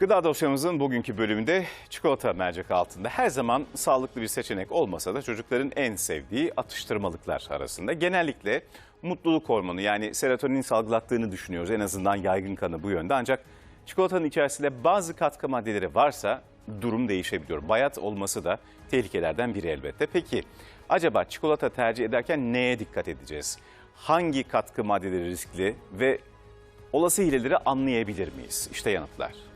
Gıda dosyamızın bugünkü bölümünde çikolata mercek altında her zaman sağlıklı bir seçenek olmasa da çocukların en sevdiği atıştırmalıklar arasında. Genellikle mutluluk hormonu yani serotonin salgılattığını düşünüyoruz. En azından yaygın kanı bu yönde. Ancak çikolatanın içerisinde bazı katkı maddeleri varsa durum değişebiliyor. Bayat olması da tehlikelerden biri elbette. Peki acaba çikolata tercih ederken neye dikkat edeceğiz? Hangi katkı maddeleri riskli ve olası hileleri anlayabilir miyiz? İşte yanıtlar.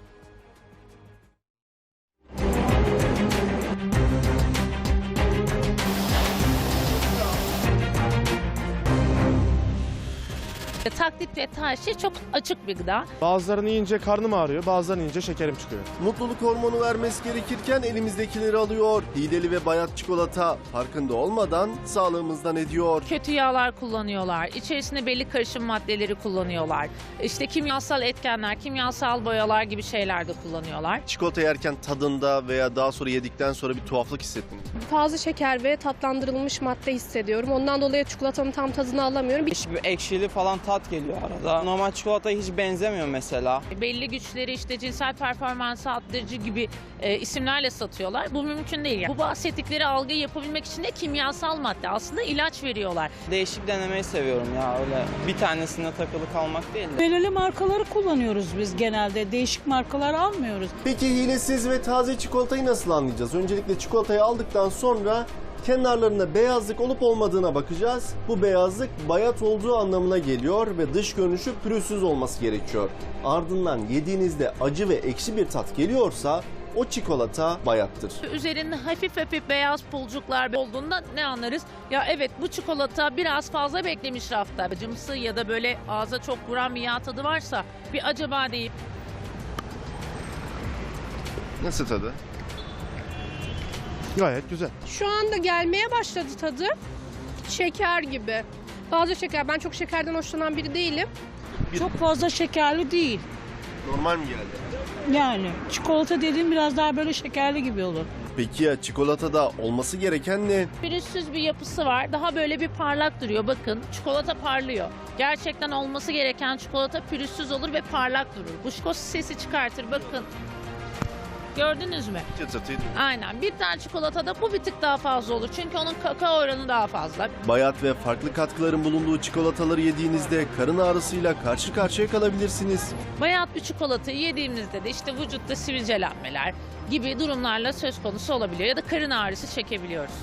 Taklit ve taşi çok açık bir gıda. Bazılarını yiyince karnım ağrıyor, bazılarını yiyince şekerim çıkıyor. Mutluluk hormonu vermesi gerekirken elimizdekileri alıyor. Hileli ve bayat çikolata farkında olmadan sağlığımızdan ediyor. Kötü yağlar kullanıyorlar. İçerisinde belli karışım maddeleri kullanıyorlar. İşte kimyasal etkenler, kimyasal boyalar gibi şeyler de kullanıyorlar. Çikolata yerken tadında veya daha sonra yedikten sonra bir tuhaflık hissettiniz. mi? fazla şeker ve tatlandırılmış madde hissediyorum. Ondan dolayı çikolatanın tam tadını alamıyorum. Bir Bir ekşili falan tat geliyor arada. Normal çikolataya hiç benzemiyor mesela. Belli güçleri işte cinsel performansı arttırıcı gibi e, isimlerle satıyorlar. Bu mümkün değil. Yani. Bu bahsettikleri algıyı yapabilmek için de kimyasal madde. Aslında ilaç veriyorlar. Değişik denemeyi seviyorum ya öyle. Bir tanesine takılı kalmak değil de. Belirli markaları kullanıyoruz biz genelde. Değişik markalar almıyoruz. Peki hilesiz ve taze çikolatayı nasıl anlayacağız? Öncelikle çikolatayı aldıktan sonra kenarlarında beyazlık olup olmadığına bakacağız. Bu beyazlık bayat olduğu anlamına geliyor ve dış görünüşü pürüzsüz olması gerekiyor. Ardından yediğinizde acı ve ekşi bir tat geliyorsa o çikolata bayattır. Üzerinde hafif hafif beyaz pulcuklar olduğunda ne anlarız? Ya evet bu çikolata biraz fazla beklemiş rafta. Acımsı ya da böyle ağza çok vuran bir yağ tadı varsa bir acaba deyip Nasıl tadı? Gayet güzel. Şu anda gelmeye başladı tadı. Şeker gibi. Fazla şeker. Ben çok şekerden hoşlanan biri değilim. Çok fazla şekerli değil. Normal mi geldi? Yani çikolata dediğim biraz daha böyle şekerli gibi olur. Peki ya çikolatada olması gereken ne? pürüzsüz bir yapısı var. Daha böyle bir parlak duruyor. Bakın çikolata parlıyor. Gerçekten olması gereken çikolata pürüzsüz olur ve parlak durur. Buşko sesi çıkartır bakın. Gördünüz mü? Çıtırtıyı Aynen. Bir tane çikolatada bu bir tık daha fazla olur. Çünkü onun kakao oranı daha fazla. Bayat ve farklı katkıların bulunduğu çikolataları yediğinizde karın ağrısıyla karşı karşıya kalabilirsiniz. Bayat bir çikolatayı yediğimizde de işte vücutta sivilcelenmeler gibi durumlarla söz konusu olabiliyor. Ya da karın ağrısı çekebiliyoruz.